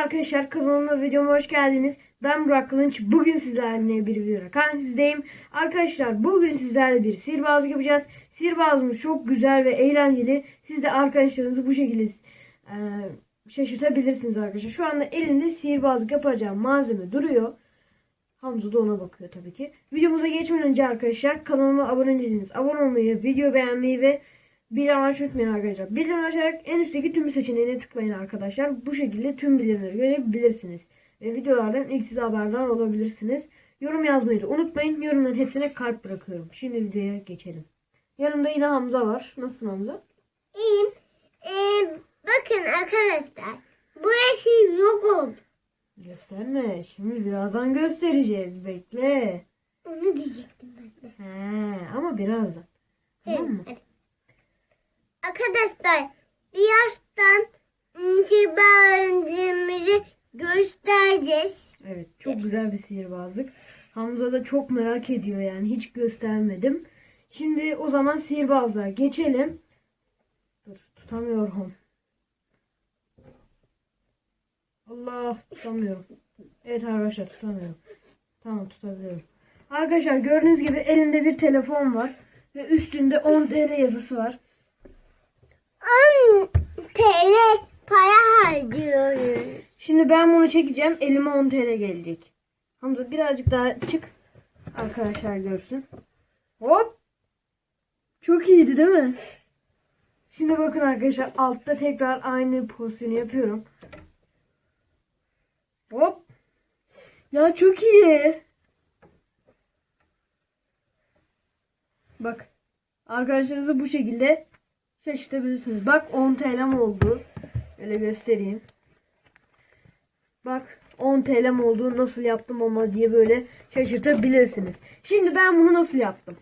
arkadaşlar kanalıma videoma hoş geldiniz. Ben Burak Kılınç. Bugün sizlerle bir video karşınızdayım. Arkadaşlar bugün sizlerle bir sihirbazlık yapacağız. Sihirbazımız çok güzel ve eğlenceli. Siz de arkadaşlarınızı bu şekilde e, şaşırtabilirsiniz arkadaşlar. Şu anda elinde sihirbazlık yapacağım malzeme duruyor. Hamza da ona bakıyor tabii ki. Videomuza geçmeden önce arkadaşlar kanalıma abone değilseniz abone olmayı, video beğenmeyi ve bildirim açmayı arkadaşlar. Bildirim açarak en üstteki tüm seçeneğine tıklayın arkadaşlar. Bu şekilde tüm bildirimleri görebilirsiniz. Ve videolardan ilk siz haberdar olabilirsiniz. Yorum yazmayı da unutmayın. Yorumların hepsine kalp bırakıyorum. Şimdi videoya geçelim. Yanımda yine Hamza var. Nasılsın Hamza? İyiyim. Ee, bakın arkadaşlar. Bu yeşil yok oldu. Gösterme. Şimdi birazdan göstereceğiz. Bekle. Onu diyecektim ben de. He, ama birazdan. Tamam mı? Hadi. Arkadaşlar bir yaştan itibarincimizi göstereceğiz. Evet çok güzel bir sihirbazlık. Hamza da çok merak ediyor yani hiç göstermedim. Şimdi o zaman sihirbazlığa geçelim. Dur tutamıyorum. Allah tutamıyorum. Evet arkadaşlar tutamıyorum. Tamam tutabiliyorum. Arkadaşlar gördüğünüz gibi elinde bir telefon var. Ve üstünde 10 TL yazısı var. 10 TL para harcıyoruz. Şimdi ben bunu çekeceğim. Elime 10 TL gelecek. Hamza birazcık daha çık. Arkadaşlar görsün. Hop. Çok iyiydi değil mi? Şimdi bakın arkadaşlar altta tekrar aynı pozisyonu yapıyorum. Hop. Ya çok iyi. Bak. Arkadaşlarınızı bu şekilde şaşırtabilirsiniz. Bak 10 TL'm oldu. Öyle göstereyim. Bak 10 TL'm oldu nasıl yaptım ama diye böyle şaşırtabilirsiniz. Şimdi ben bunu nasıl yaptım?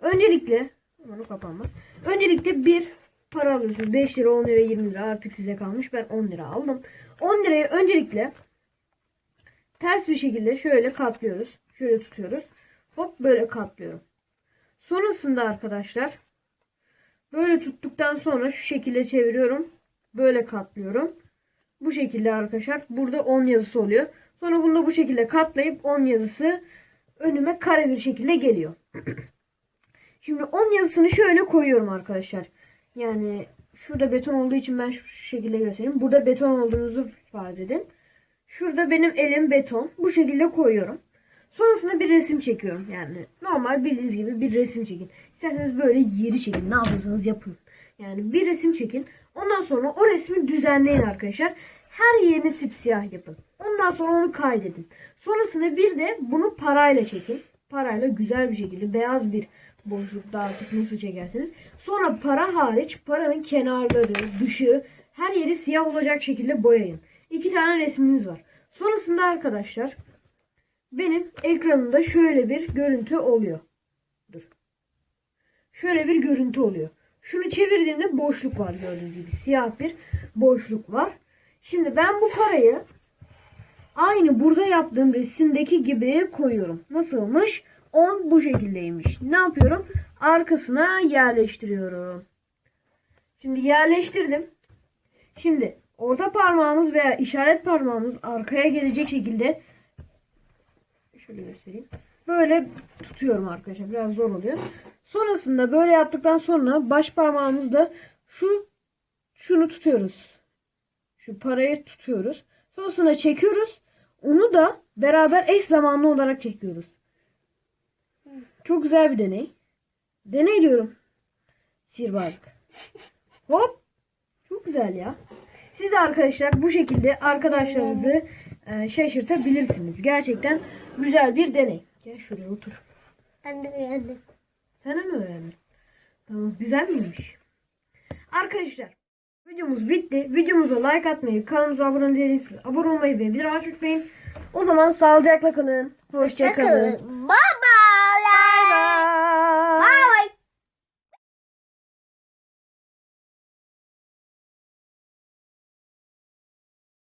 Öncelikle bunu kapanma. Öncelikle bir para alıyorsunuz. 5 lira, 10 lira, 20 lira artık size kalmış. Ben 10 lira aldım. 10 lirayı öncelikle ters bir şekilde şöyle katlıyoruz. Şöyle tutuyoruz. Hop böyle katlıyorum. Sonrasında arkadaşlar böyle tuttuktan sonra şu şekilde çeviriyorum. Böyle katlıyorum. Bu şekilde arkadaşlar. Burada 10 yazısı oluyor. Sonra bunu da bu şekilde katlayıp 10 yazısı önüme kare bir şekilde geliyor. Şimdi 10 yazısını şöyle koyuyorum arkadaşlar. Yani şurada beton olduğu için ben şu şekilde göstereyim. Burada beton olduğunuzu farz edin. Şurada benim elim beton. Bu şekilde koyuyorum. Sonrasında bir resim çekiyorum. Yani normal bildiğiniz gibi bir resim çekin. İsterseniz böyle yeri çekin. Ne yapıyorsanız yapın. Yani bir resim çekin. Ondan sonra o resmi düzenleyin arkadaşlar. Her yerini sipsiyah yapın. Ondan sonra onu kaydedin. Sonrasında bir de bunu parayla çekin. Parayla güzel bir şekilde beyaz bir boşlukta artık nasıl çekerseniz. Sonra para hariç paranın kenarları, dışı her yeri siyah olacak şekilde boyayın. İki tane resminiz var. Sonrasında arkadaşlar benim ekranımda şöyle bir görüntü oluyor. Dur. Şöyle bir görüntü oluyor. Şunu çevirdiğimde boşluk var gördüğünüz gibi. Siyah bir boşluk var. Şimdi ben bu parayı aynı burada yaptığım resimdeki gibi koyuyorum. Nasılmış? 10 bu şekildeymiş. Ne yapıyorum? Arkasına yerleştiriyorum. Şimdi yerleştirdim. Şimdi orta parmağımız veya işaret parmağımız arkaya gelecek şekilde şöyle göstereyim. Böyle tutuyorum arkadaşlar. Biraz zor oluyor. Sonrasında böyle yaptıktan sonra baş parmağımızla şu şunu tutuyoruz. Şu parayı tutuyoruz. Sonrasında çekiyoruz. Onu da beraber eş zamanlı olarak çekiyoruz. Çok güzel bir deney. Deney diyorum. Sihirbazlık. Hop. Çok güzel ya. Siz de arkadaşlar bu şekilde arkadaşlarınızı e, şaşırtabilirsiniz. Gerçekten güzel bir deney. Gel şuraya otur. Ben de beğendim. Sen mi öğrendin? Tamam. Güzel miymiş? Arkadaşlar videomuz bitti. Videomuza like atmayı, kanalımıza abone değilseniz abone olmayı ve bir açmayı unutmayın. O zaman sağlıcakla kalın. Hoşça kalın. Bye.